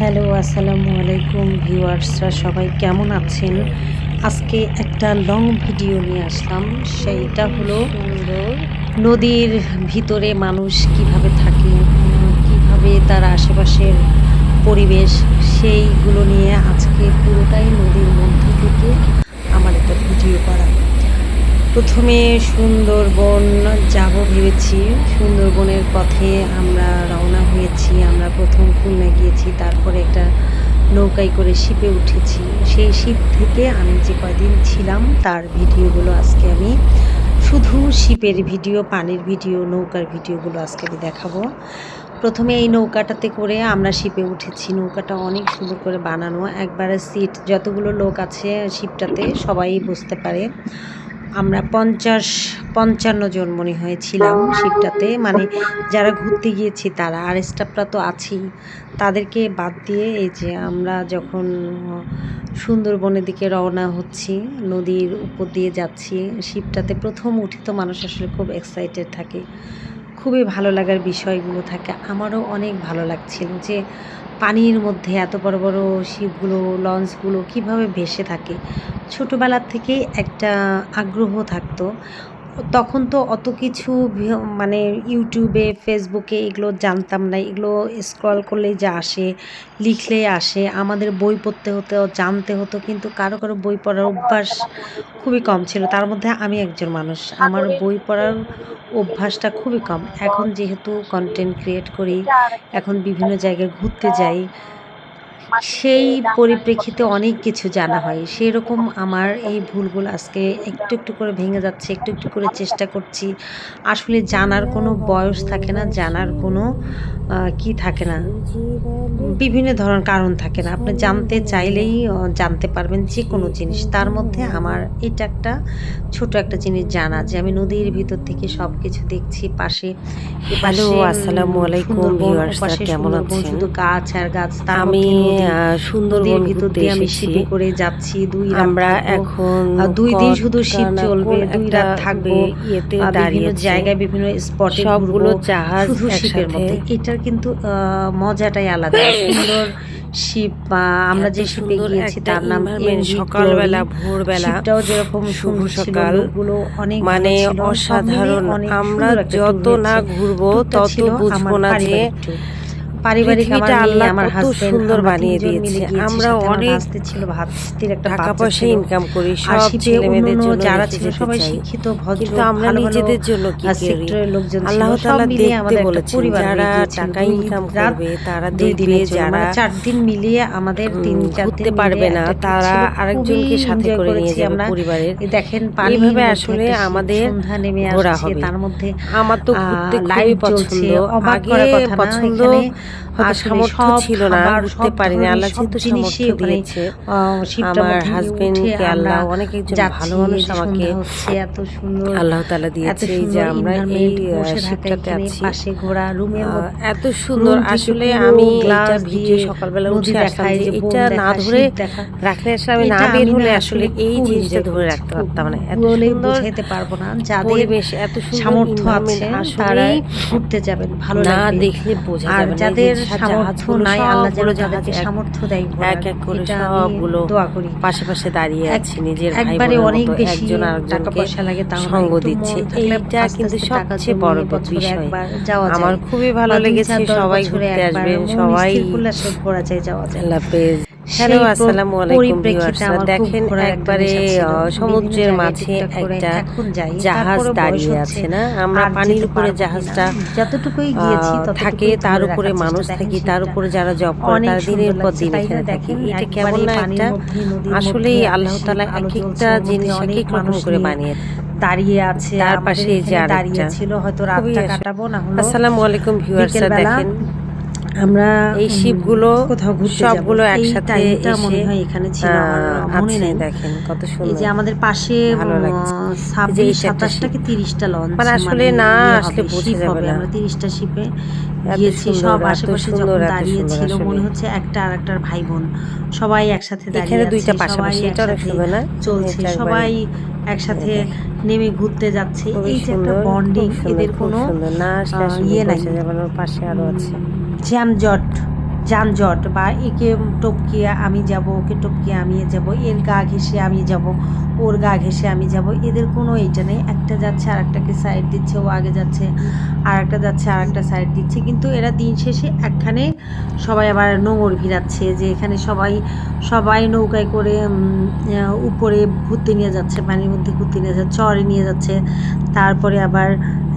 Hello, আসসালামু আলাইকুম ভিউয়ার্সরা, সবাই কেমন আছেন? আজকে একটা লং ভিডিও নিয়ে আসলাম। সেইটা হলো নদীর ভিতরে মানুষ কীভাবে থাকে, কীভাবে তার আশেপাশের পরিবেশ, সেইগুলো নিয়ে আজকে পুরোটাই নদীর মধ্যে থেকে আমার একটা ভিডিও করা। প্রথমে সুন্দরবন যাব ভেবেছি। সুন্দরবনের পথে আমরা রওনা হয়েছি। আমরা প্রথম খুলনা গিয়েছি, তারপরে একটা নৌকায় করে শিপে উঠেছি। সেই শিপ থেকে আমি যে কয়দিন ছিলাম, তার ভিডিওগুলো আজকে আমি শুধু শিপের ভিডিও, পানির ভিডিও, নৌকার ভিডিওগুলো আজকে আমি দেখাবো। প্রথমে এই নৌকাটাতে করে আমরা শিপে উঠেছি। নৌকাটা অনেক সুন্দর করে বানানো। একবারে সিট, যতগুলো লোক আছে শিপটাতে, সবাই বসতে পারে। আমরা পঞ্চাশ, পঞ্চান্ন জন মনে হয়েছিলাম শিবটাতে মানে যারা ঘুরতে গিয়েছি তারা, আর স্টাফরা তো আছেই। তাদেরকে বাদ দিয়ে এই যে আমরা যখন সুন্দরবনের দিকে রওনা হচ্ছি, নদীর উপর দিয়ে যাচ্ছি শিবটাতে প্রথম উঠে তো মানুষ আসলে খুব এক্সাইটেড থাকে। খুবই ভালো লাগার বিষয়গুলো থাকে। আমারও অনেক ভালো লাগছিল যে পানির মধ্যে এত বড় বড় শিপগুলো, লঞ্চগুলো কীভাবে ভেসে থাকে। ছোটোবেলার থেকেই একটা আগ্রহ থাকতো। তখন তো অত কিছু মানে ইউটিউবে ফেসবুকে এগুলো জানতাম না। এগুলো স্ক্রল করলেই যা আসে, লিখলেই আসে। আমাদের বই পড়তে হতো, জানতে হতো, কিন্তু কারও কারও বই পড়ার অভ্যাস খুবই কম ছিল। তার মধ্যে আমি একজন মানুষ। আমার বই পড়ার অভ্যাসটা খুবই কম। এখন যেহেতু কন্টেন্ট ক্রিয়েট করি, এখন বিভিন্ন জায়গায় ঘুরতে যাই সেই পরিপ্রেক্ষিতে অনেক কিছু জানা হয়। সেই রকম আমার এই ভুলগুলো আজকে একটু একটু করে ভেঙে যাচ্ছে একটু একটু করে চেষ্টা করছি। আসলে জানার কোনো বয়স থাকে না জানার কোনো কি থাকে না। বিভিন্ন ধরনের কারণ থাকে না। আপনি জানতে চাইলেই জানতে পারবেন যে কোনো জিনিস। তার মধ্যে আমার এটা একটা ছোট একটা জিনিস জানা যে আমি নদীর ভিতর থেকে সব কিছু দেখছি পাশে হ্যালো, আসসালামু আলাইকুম, কেমন আছেন? শুধু গাছ আর গাছ আমি সুন্দরবন ভিতর দিয়ে আমি শিপে করে যাচ্ছি দুই আমরা এখন দুই দিন শুধু শিপ চলবে দুই রাত থাকব ইয়েতে দাঁড়িয়েছে। জায়গায় বিভিন্ন স্পটে সবগুলো জাহাজ শুধু শিপের মধ্যে। এটার কিন্তু মজাটাই আলাদা। সুন্দর শিপ বা আমরা যে শিপে গিয়েছি তার নাম environment, সকালবেলা Glory। ভোরবেলা শিপটাও যেরকম শুভ সকাল। অনেক মানে অসাধারণ। আমরা যত না ঘুরবো তত বুঝব না যে পারিবারিক আল্লাহ আমার হাজবেন্ড সুন্দর বানিয়ে দিয়েছে। আমরা অনেক ছিল ভাস্তির একটা টাকা পয়সা ইনকাম করি সব ছেলে মেয়েদের জন্য যারা ছিল সবাই শিক্ষিত ভদ্র কিন্তু আমরা নিজেদের জন্য কি করি আল্লাহ তাআলা দেখতে বলেছেন যারা টাকা ইনকাম করবে তারা দুই জন্য। যারা মানে চার দিন মিলিয়ে আমাদের তিন চার দিন পারবে না তারা। আরেকজনকে সাথে করে নিয়ে যাবে আমরা। পরিবারের দেখেন এইভাবে আসলে আমাদের নেমে আসছে তার মধ্যে আমার তো ঘুরতে খুবই পছন্দ আগে পছন্দ সামর্থ্য ছিল না সব পারিনি। ধরনের আল্লাহ যেহেতু সামর্থ্য দিয়েছে আমার হাজবেন্ডকে আল্লাহ অনেক একজন ভালো মানুষ আমাকে এত সুন্দর আল্লাহ এত দিয়েছে এই যে আমরা এই শিপটাতে আছি। পাশে ঘোরা রুমের এত সুন্দর আসলে আমি এটা ভিডিও সকালবেলা উঠে আসলাম যে এটা না ধরে রাখলে আসলে আমি না বের হলে আসলে এই জিনিসটা ধরে রাখতে পারতাম না। এত সুন্দর বোঝাইতে পারব না যাদের এত সুন্দর সামর্থ্য আছে তারা ঘুরতে যাবেন ভালো না দেখলে বোঝা যাবে না। যাদের সামর্থ্য নাই আল্লাহ যেন যাদেরকে সামর্থ্য দেয় এক এক করে সবগুলো দোয়া করি। পাশে পাশে দাঁড়িয়ে আছি নিজের একবারে অনেক বেশি একজন টাকা আরেকজনকে পয়সা লাগে তাও সঙ্গ দিচ্ছি। এইটা কিন্তু সবচেয়ে বড় বিষয়। একবার যাওয়া আমার খুবই ভালো লেগেছে সবাই ঘুরে আসবে আসবেন সবাই ফুল করলে আসলে যায় যাওয়া যায়। আল্লাহ হাফেজ। হ্যালো আসসালামু আলাইকুম খুব দেখেন একবারে সমুদ্রের মাঝে একটা জাহাজ দাঁড়িয়ে আছে। না আমরা পানির উপরে জাহাজটা। যতটুকুই গিয়েছি থাকে তার উপরে মানুষ থাকি তার উপরে যারা জব করে তারা দিনের পর দিন এখানে থাকে। এটা কেমন না একটা মধ্যে, আসলে আল্লাহ তাআলা এক একটা জিনিস এক অনেক এক রকম করে বানিয়ে দাঁড়িয়ে আছে তার পাশে যে দাঁড়িয়ে ছিল হয়তো রাতটা কাটাবো না হলো আসসালামু আলাইকুম বিকেলবেলা দেখেন। আমরা এই শিপগুলো কোথাও ঘুরতে সবগুলো একসাথে মনে হয় এখানে ছিল মনে নেই দেখেন কত এই সুন্দর। যে আমাদের পাশে। ছাব্বিশ সাতাশটা কি তিরিশটা লঞ্চ মানে আসলে না ইয়ে আসলে হবে, বোঝা যাবে না। আমরা তিরিশটা শিপে গিয়েছি। সব আশেপাশে যখন দাঁড়িয়ে ছিল মনে হচ্ছে একটা আর একটার ভাই বোন। সবাই একসাথে দাঁড়িয়ে এখানে দুইটা পাশাপাশি এটা অনেক সুন্দর না? চলছে। সবাই একসাথে নেমে ঘুরতে যাচ্ছে। এই যে একটা বন্ডিং এদের কোনো। না আসলে আসলে ইয়ে নাই। পাশে আরও আছে। জ্যামজট যানজট বা একে টপকিয়ে আমি যাব, ওকে টপকিয়ে আমি যাব, এর গা ঘেঁষে আমি যাব, ওর গা ঘেঁষে আমি যাব, এদের কোনো এইটা নেই। একটা যাচ্ছে আর একটাকে সাইড দিচ্ছে, ও আগে যাচ্ছে আর একটা যাচ্ছে আর একটা সাইড দিচ্ছে। কিন্তু এরা দিন শেষে একখানে সবাই আবার নোংর ভিড়াচ্ছে যে এখানে সবাই সবাই নৌকায় করে উপরে ঘুরতে নিয়ে যাচ্ছে, পানির মধ্যে ঘুরতে নিয়ে যাচ্ছে, চরে নিয়ে যাচ্ছে। তারপরে আবার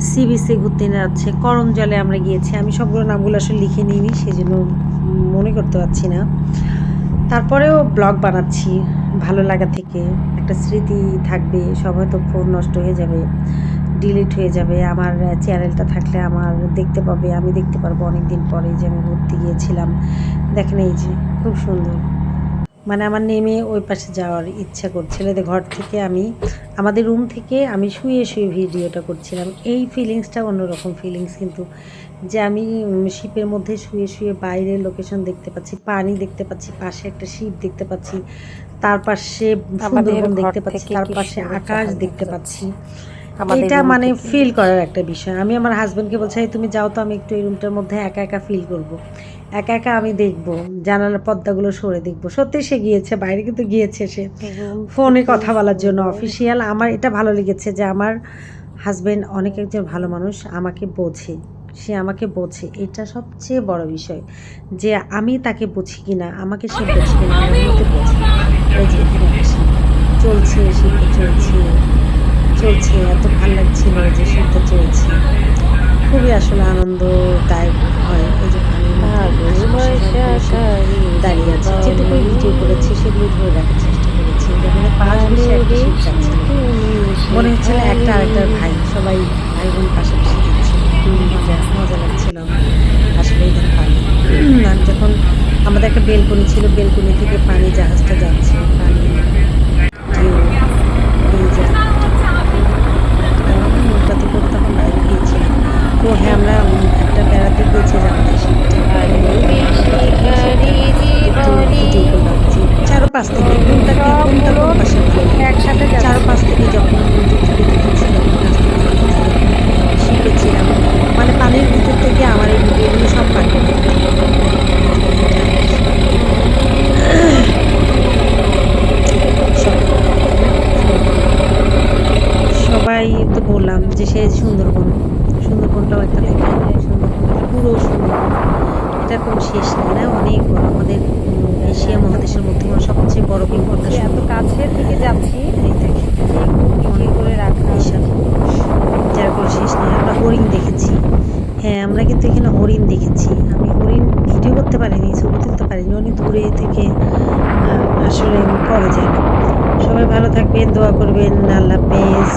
সি বিচে ঘুরতে যাচ্ছে করম জলে আমরা গিয়েছি। আমি সবগুলো নামগুলো আসলে লিখে নিইনি সেই জন্য মনে করতে পারছি না। তারপরেও ব্লগ বানাচ্ছি, ভালো লাগা থেকে। একটা স্মৃতি থাকবে, সব হয়তো ফোন নষ্ট হয়ে যাবে ডিলিট হয়ে যাবে। আমার চ্যানেলটা থাকলে আমার দেখতে পাবে, আমি দেখতে পারব অনেক দিন পরে যে আমি ঘুরতে গিয়েছিলাম। দেখেন এই যে, খুব সুন্দর। মানে আমার নেমে ওই পাশে যাওয়ার ইচ্ছা করছিল ঘর থেকে আমি আমাদের রুম থেকে আমি শুয়ে শুয়ে ভিডিওটা করছিলাম। এই ফিলিংসটা অন্যরকম ফিলিংস কিন্তু যে আমি শিপের মধ্যে শুয়ে শুয়ে বাইরের লোকেশন দেখতে পাচ্ছি পানি দেখতে পাচ্ছি পাশে একটা শিপ দেখতে পাচ্ছি তার পাশে সুন্দরবন দেখতে পাচ্ছি তার পাশে আকাশ দেখতে পাচ্ছি। এটা মানে ফিল করার একটা বিষয়। আমি আমার হাজবেন্ডকে বলছি তুমি যাও তো আমি একটু এই রুমটার মধ্যে একা একা ফিল করব। একা একা আমি দেখব জানালার পর্দাগুলো সরে দেখব। সত্যি সে গিয়েছে বাইরে কিন্তু গিয়েছে সে। ফোনে কথা বলার জন্য অফিসিয়াল আমার এটা ভালো লেগেছে যে আমার হাজবেন্ড অনেক একজন ভালো মানুষ আমাকে বোঝে। সে আমাকে বোঝে। এটা সবচেয়ে বড় বিষয় যে আমি তাকে বুঝি কিনা আমাকে সে বোঝে কিনা বোঝে। চলছে চলছে। চলছে লাগছিল যে শীতটা চলছে খুবই আসলে আনন্দদায়ক হয় এই যে দাঁড়িয়ে আছে। যেটুকুই ভিডিও করেছি সেগুলো ধরে রাখার চেষ্টা করেছি। যেমন পাঁচ বসে একটা মনে হচ্ছিল একটা আরেকটার ভাই সবাই ভাই বোন পাশাপাশি খুবই মজা লাগছিল আসলে এই দেখো পানি। আর যখন আমাদের একটা বেলকনি ছিল বেলকনি থেকে পানি জাহাজটা যাচ্ছে। পানি ঢেউ এই যে আমরা নৌকাতে করে তখন বাইরে গিয়েছিলাম ও হ্যাঁ আমরা উম, একটা বেড়াতে গিয়েছি আমাদের একটু ভিডিও করলাম যে চারপাশ থেকে কোনটা কি কোনটা কোন পাশে একসাথে চারপাশ থেকে যখন নদীর থেকে দেখেছিলাম গাছ থেকে দেখেছিলাম, শিখেছিলাম মানে পানির ভিতর থেকে আমার এই ভিডিওগুলো সব পানি সবাই তো বললাম যে সে সুন্দরবন সুন্দরবনটাও একটা দেখে সুন্দরবন পুরো সুন্দরবন। এটা কোনো শেষ নেই না? অনেক বড় আমাদের এশিয়া মহাদেশের মধ্যে মনে হয় সবচেয়ে বড় বিপদটা এত কাছে থেকে যাচ্ছি এই অনেক করে রাখা। যার কোনো শেষ নেই। আমরা হরিণ দেখেছি। হ্যাঁ আমরা কিন্তু এখানে হরিণ দেখেছি। আমি ভিডিও করতে পারিনি, ছবি তুলতে পারিনি, অনেক দূরে থেকে আসলে করা যায় না সবাই ভালো থাকবেন, দোয়া করবেন, আল্লাহ হাফেজ।